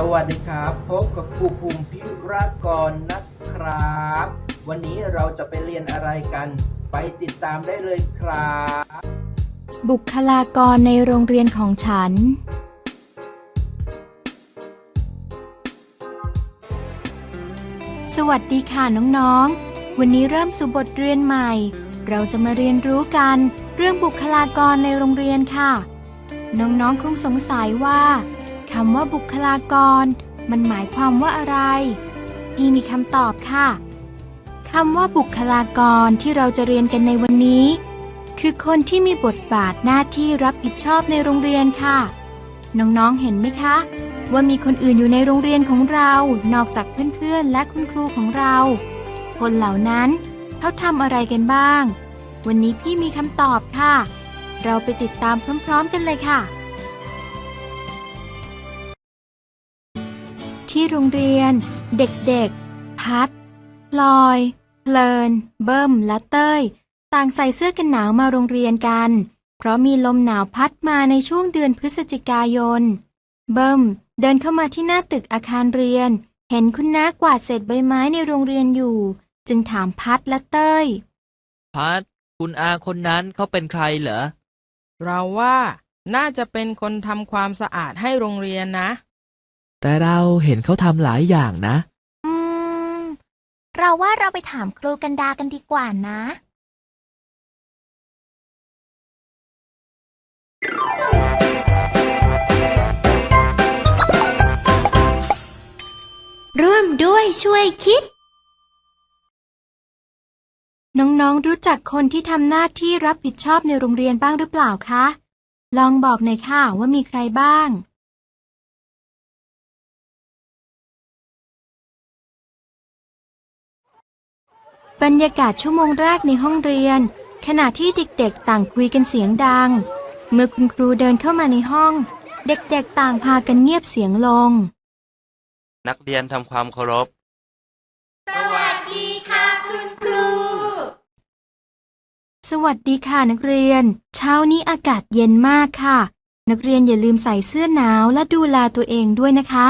สวัสดีครับ พบกับครูภูมิพิรากรนะครับ วันนี้เราจะไปเรียนอะไรกัน ไปติดตามได้เลยครับ บุคลากรในโรงเรียนของฉัน สวัสดีค่ะน้องๆ วันนี้เริ่มสู่บทเรียนใหม่ เราจะมาเรียนรู้กัน เรื่องบุคลากรในโรงเรียนค่ะ น้องๆคงสงสัยว่าำว่าบุคลากร มันหมายความว่าอะไร พี่มีคำตอบค่ะคำว่าบุคลากรที่เราจะเรียนกันในวันนี้ คือคนที่มีบทบาทหน้าที่รับผิดชอบในโรงเรียนค่ะ น้องๆเห็นไหมคะ ว่ามีคนอื่นอยู่ในโรงเรียนของเรา นอกจากเพื่อนๆและคุณครูของเรา คนเหล่านั้นเขาทำอะไรกันบ้าง วันนี้พี่มีคำตอบค่ะ เราไปติดตามพร้อม ๆ กันเลยค่ะ ที่โรงเรียน เด็กๆ พัดพลอยเพลิน เบิ้ม และเต้ย ต่างใส่เสื้อกันหนาวมาโรงเรียนกัน เพราะมีลมหนาวพัดมาในช่วงเดือนพฤศจิกายน เบิ้ม เดินเข้ามาที่หน้าตึกอาคารเรียน เห็นคุณน้ากวาดเศษใบไม้ในโรงเรียนอยู่ จึงถามพัดและเต้ย พัด คุณอาคนนั้นเขาเป็นใครเหรอ เราว่าน่าจะเป็นคนทำความสะอาดให้โรงเรียนนะ แต่เราเห็นเขาทำหลายอย่างนะ อืม เราว่าเราไปถามครูกันดากันดีกว่านะ ร่วมด้วยช่วยคิด น้องๆ รู้จักคนที่ทำหน้าที่รับผิดชอบในโรงเรียนบ้างหรือเปล่าคะ ลองบอกหน่อยค่ะว่ามีใครบ้าง บรรยากาศชั่วโมงแรกในห้องเรียน ขณะที่เด็กๆ ต่างคุยกันเสียงดัง เมื่อคุณครูเดินเข้ามาในห้อง เด็กๆ ต่างพากันเงียบเสียงลง นักเรียนทำความเคารพ สวัสดีค่ะนักเรียน เช้านี้อากาศเย็นมากค่ะ นักเรียนอย่าลืมใส่เสื้อหนาวและดูแลตัวเองด้วยนะคะ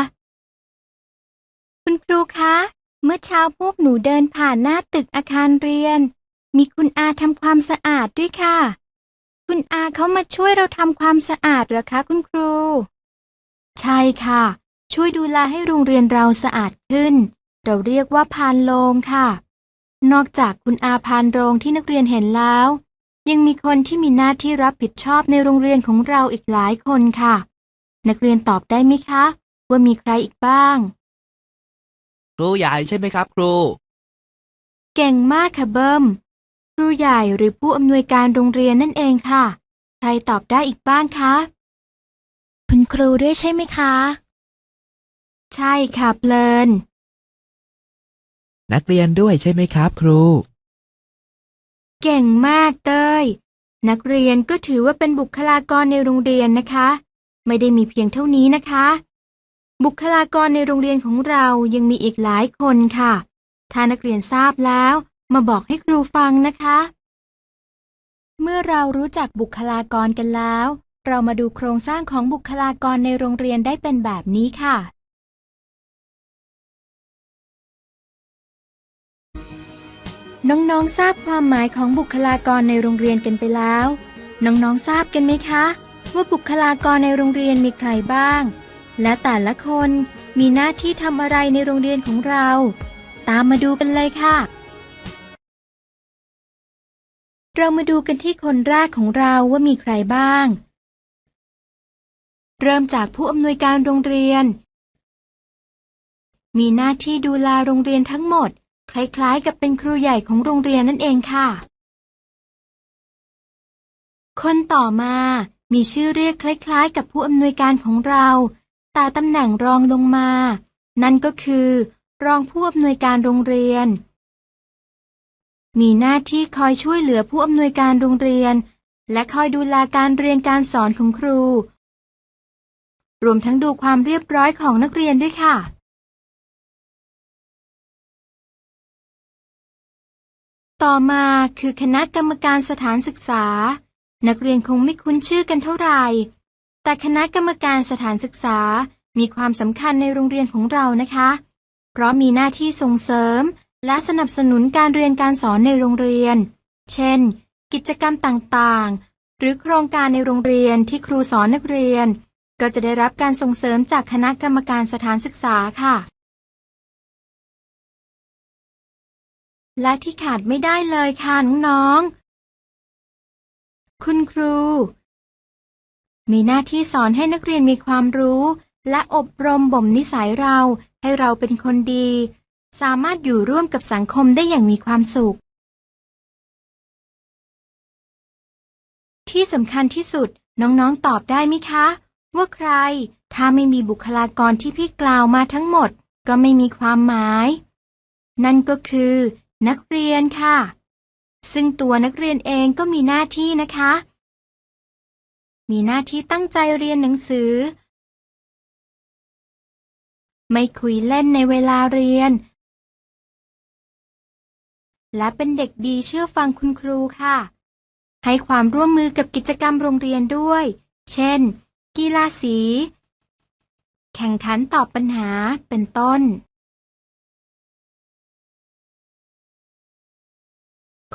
คุณครูคะ เมื่อเช้าพวกหนูเดินผ่านหน้าตึกอาคารเรียน มีคุณอาทำความสะอาดด้วยค่ะ คุณอาเขามาช่วยเราทำความสะอาดเหรอคะคุณครู ใช่ค่ะ ช่วยดูแลให้โรงเรียนเราสะอาดขึ้น เราเรียกว่าพานโรงค่ะ นอกจากคุณอาพานโรงที่นักเรียนเห็นแล้ว ยังมีคนที่มีหน้าที่รับผิดชอบในโรงเรียนของเราอีกหลายคนค่ะ นักเรียนตอบได้ไหมคะ ว่ามีใครอีกบ้าง ครูใหญ่ใช่ไหมครับครู เก่งมากค่ะเบิ้ม ครูใหญ่หรือผู้อำนวยการโรงเรียนนั่นเองค่ะ ใครตอบได้อีกบ้างคะคุณครูด้วยใช่ไหมคะ ใช่ค่ะเพลิน นักเรียนด้วยใช่ไหมครับครู เก่งมากเต้ย นักเรียนก็ถือว่าเป็นบุคลากรในโรงเรียนนะคะ ไม่ได้มีเพียงเท่านี้นะคะ บุคลากรในโรงเรียนของเรายังมีอีกหลายคนค่ะ ถ้านักเรียนทราบแล้วมาบอกให้ครูฟังนะคะ เมื่อเรารู้จักบุคลากรกันแล้ว เรามาดูโครงสร้างของบุคลากรในโรงเรียนได้เป็นแบบนี้ค่ะ น้องๆทราบความหมายของบุคลากรในโรงเรียนกันไปแล้ว น้องๆทราบกันไหมคะ ว่าบุคลากรในโรงเรียนมีใครบ้าง และแต่ละคนมีหน้าที่ทำอะไรในโรงเรียนของเรา ตามมาดูกันเลยค่ะ เรามาดูกันที่คนแรกของเราว่ามีใครบ้าง เริ่มจากผู้อำนวยการโรงเรียน มีหน้าที่ดูแลโรงเรียนทั้งหมด คล้ายๆ กับเป็นครูใหญ่ของโรงเรียนนั่นเองค่ะ คนต่อมามีชื่อเรียกคล้าย ๆ กับผู้อำนวยการของเรา แต่ตำแหน่งรองลงมา นั่นก็คือ รองผู้อำนวยการโรงเรียน มีหน้าที่คอยช่วยเหลือผู้อำนวยการโรงเรียน และคอยดูแลการเรียนการสอนของครู รวมทั้งดูความเรียบร้อยของนักเรียนด้วยค่ะต่อมาคือคณะกรรมการสถานศึกษา นักเรียนคงไม่คุ้นชื่อกันเท่าไหร่ แต่คณะกรรมการสถานศึกษามีความสำคัญในโรงเรียนของเรานะคะ เพราะมีหน้าที่ส่งเสริม และสนับสนุนการเรียนการสอนในโรงเรียน เช่น กิจกรรมต่างๆ หรือโครงการในโรงเรียนที่ครูสอนนักเรียน ก็จะได้รับการส่งเสริมจากคณะกรรมการสถานศึกษาค่ะ และที่ขาดไม่ได้เลยค่ะน้องๆ คุณครู มีหน้าที่สอนให้นักเรียนมีความรู้ และอบรมบ่มนิสัยเราให้เราเป็นคนดี สามารถอยู่ร่วมกับสังคมได้อย่างมีความสุข ที่สำคัญที่สุดน้องๆตอบได้ไหมคะ ว่าใคร ถ้าไม่มีบุคลากรที่พี่กล่าวมาทั้งหมด ก็ไม่มีความหมาย นั่นก็คือ นักเรียนค่ะ ซึ่งตัวนักเรียนเองก็มีหน้าที่นะคะ มีหน้าที่ตั้งใจเรียนหนังสือ ไม่คุยเล่นในเวลาเรียน และเป็นเด็กดีเชื่อฟังคุณครูค่ะ ให้ความร่วมมือกับกิจกรรมโรงเรียนด้วย เช่น กีฬาสี แข่งขันตอบปัญหาเป็นต้น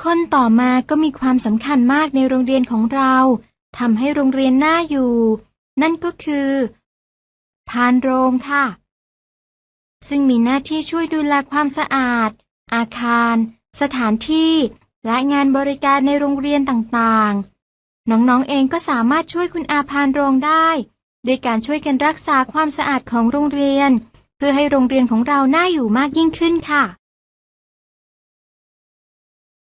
คนต่อมาก็มีความสำคัญมากในโรงเรียนของเรา ทำให้โรงเรียนน่าอยู่ นั่นก็คือ พานโรงค่ะ ซึ่งมีหน้าที่ช่วยดูแลความสะอาด อาคาร สถานที่ และงานบริการในโรงเรียนต่างๆ น้องๆเองก็สามารถช่วยคุณอาพานโรงได้ด้วยการช่วยกันรักษาความสะอาดของโรงเรียน เพื่อให้โรงเรียนของเราน่าอยู่มากยิ่งขึ้นค่ะ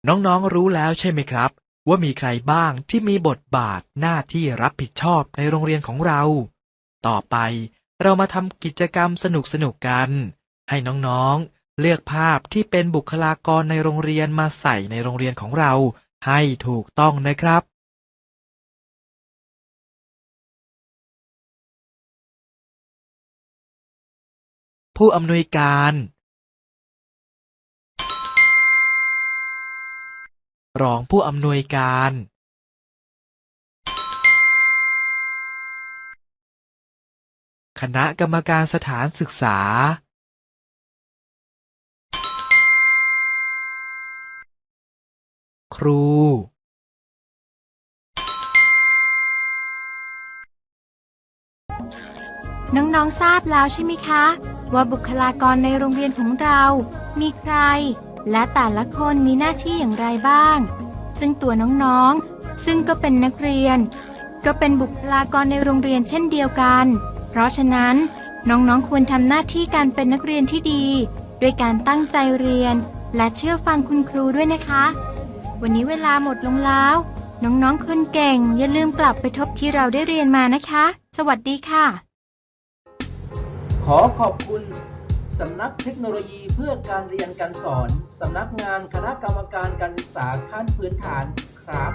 น้องๆรู้แล้วใช่ไหมครับ ว่ามีใครบ้างที่มีบทบาทหน้าที่รับผิดชอบในโรงเรียนของเรา ต่อไปเรามาทำกิจกรรมสนุกๆกัน ให้น้องๆ เลือกภาพที่เป็นบุคลากรในโรงเรียนมาใส่ในโรงเรียนของเรา ให้ถูกต้องนะครับผู้อำนวยการ รองผู้อำนวยการคณะกรรมการสถานศึกษา ครู น้องๆ ทราบแล้วใช่ไหมคะ ว่าบุคลากรในโรงเรียนของเรา มีใคร และแต่ละคนมีหน้าที่อย่างไรบ้าง ซึ่งตัวน้องๆ ซึ่งก็เป็นนักเรียน ก็เป็นบุคลากรในโรงเรียนเช่นเดียวกัน เพราะฉะนั้นน้องๆ ควรทำหน้าที่การเป็นนักเรียนที่ดี ด้วยการตั้งใจเรียน และเชื่อฟังคุณครูด้วยนะคะ วันนี้เวลาหมดลงแล้ว น้องๆ คนเก่ง อย่าลืมกลับไปทบที่เราได้เรียนมานะคะ สวัสดีค่ะ ขอขอบคุณ สำนักเทคโนโลยีเพื่อการเรียนการสอน สำนักงานคณะกรรมการการศึกษาขั้นพื้นฐานครับ